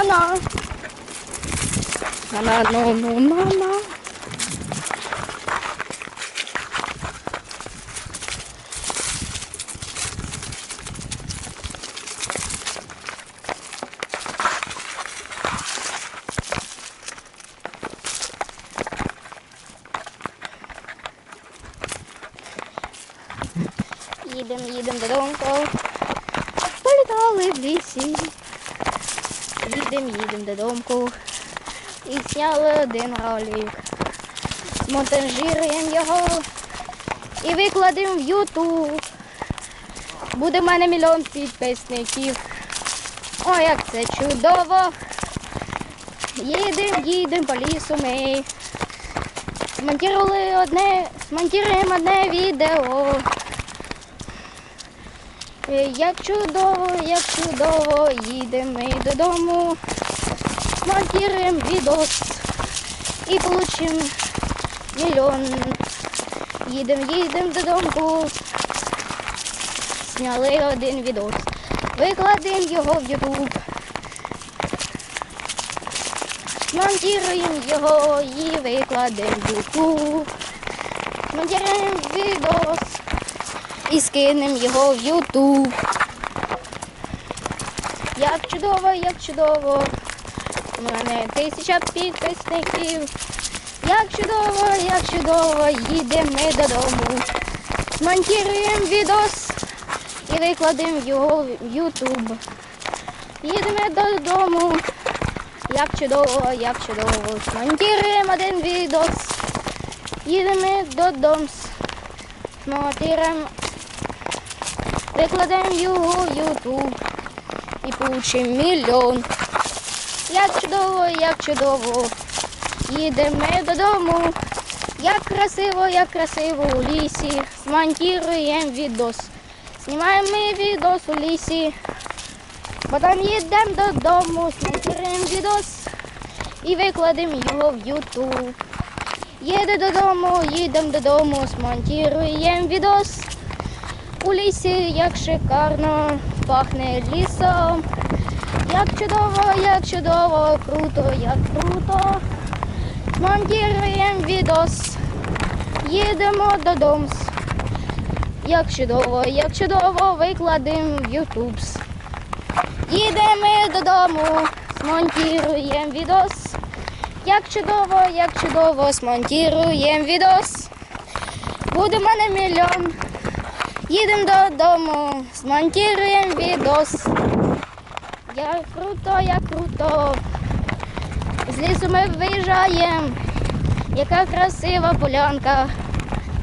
їдем. На-на. На-на, ну, ну, на-на. Їдем, їдем додому. Політали в лісі. Їдем, їдем додому. І зняли один ролик. Монтажуємо його і викладемо в YouTube. Буде в мене мільйон підписників. О, як це чудово. Їдем, їдем по лісу ми. Смонтували одне, смонтуємо одне відео. Е, Як чудово, як чудово, їдемо ми додому, смонтуємо відос і получимо мільйон. Їдемо, їдемо додому. Зняли один відос. Викладемо його в YouTube. Смонтуємо його і викладемо в YouTube. Смонтуємо відос і скинемо його в Ютуб. Як чудово, як чудово. У мене тисяча підписників. Як чудово, як чудово, їдемо ми додому. Смонтуємо відос і викладемо його в Ютуб. Їдемо додому. Як чудово, як чудово. Смонтуємо один відос. Їдемо додому. Смотрим Викладемо його в YouTube і получимо мільйон. Як чудово, як чудово. Їдемо додому. Як красиво, як красиво у лісі. Смонтуємо відос. Знімаємо ми відос у лісі. Потім їдемо додому, смонтуємо відос і викладемо його в YouTube. Їде додому, їдемо додому, смонтуємо відос. У лісі як шикарно пахне лісом. Як чудово, як чудово, круто, як круто. Монтуємо відос. Їдемо додому. Як чудово, як чудово, викладемо в YouTube. Їдемо додому, смонтуємо відос. Як чудово, як чудово, смонтуємо відос. Буде в мене мільйон. Їдемо додому, смонтуємо відос. Як круто, як круто. З лісу ми виїжджаємо. Яка красива полянка.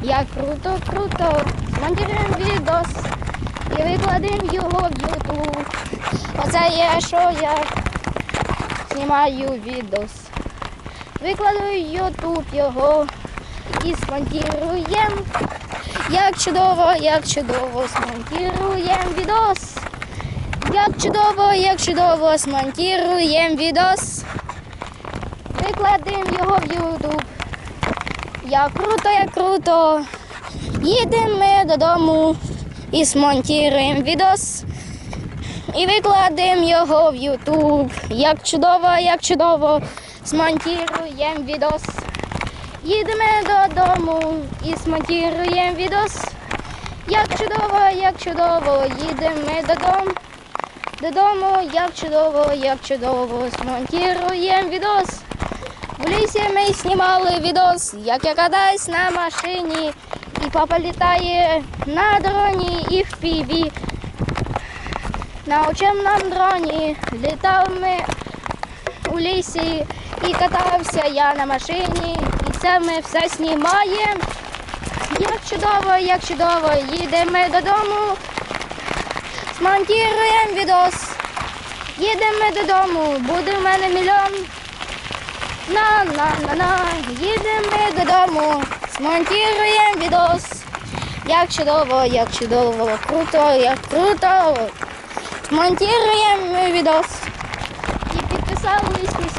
Як круто, круто. Смонтуємо відос і викладемо його в Ютуб. Оце є, що я знімаю відос. Викладу в Ютуб його і смонтуємо. Як чудово, як чудово смонтуємо відос. Як чудово, як чудово смонтуємо відос. Викладемо його в YouTube. Як круто, як круто. Їдемо ми додому і смонтуємо відос. І викладемо його в YouTube. Як чудово, як чудово смонтуємо відос. Їдемо додому і смонтуємо відос. Як чудово, як чудово, їдемо додому. Додому, як чудово, як чудово, смонтуємо відос. В лісі ми знімали відос, як я катаюсь на машині, і папа літає на дроні і в піві. На учебному дроні літав ми у лісі і катався я на машині. Це ми все знімаємо. Як чудово, як чудово, їдемо додому, смонтуємо відос. Їдемо додому, буде в мене мільйон. На на на на їдемо додому, смонтуємо відос. Як чудово, як чудово, круто, як круто. Смонтуємо відос. І підписались.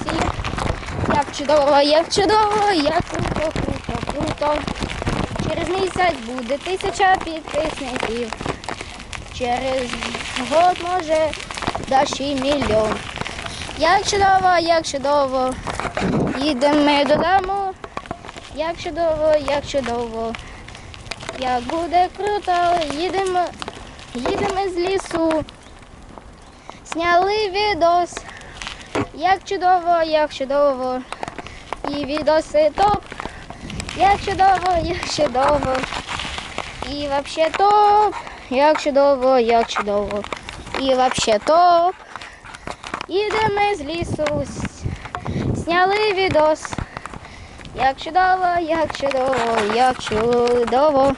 Як чудово, як чудово, як круто, круто, круто. Через місяць буде тисяча підписників. Через год може даш мільйон. Як чудово, як чудово, їдемо ми додому. Як чудово, як чудово. Як буде круто, їдемо, їдемо з лісу. Сняли відос. Як чудово, як чудово. І відоси топ. Як чудово, як чудово. І вообще топ. Як чудово, як чудово. І вообще топ. Ідемо з лісу. Сняли відос. Як чудово, як чудово, як чудово. Як чудово.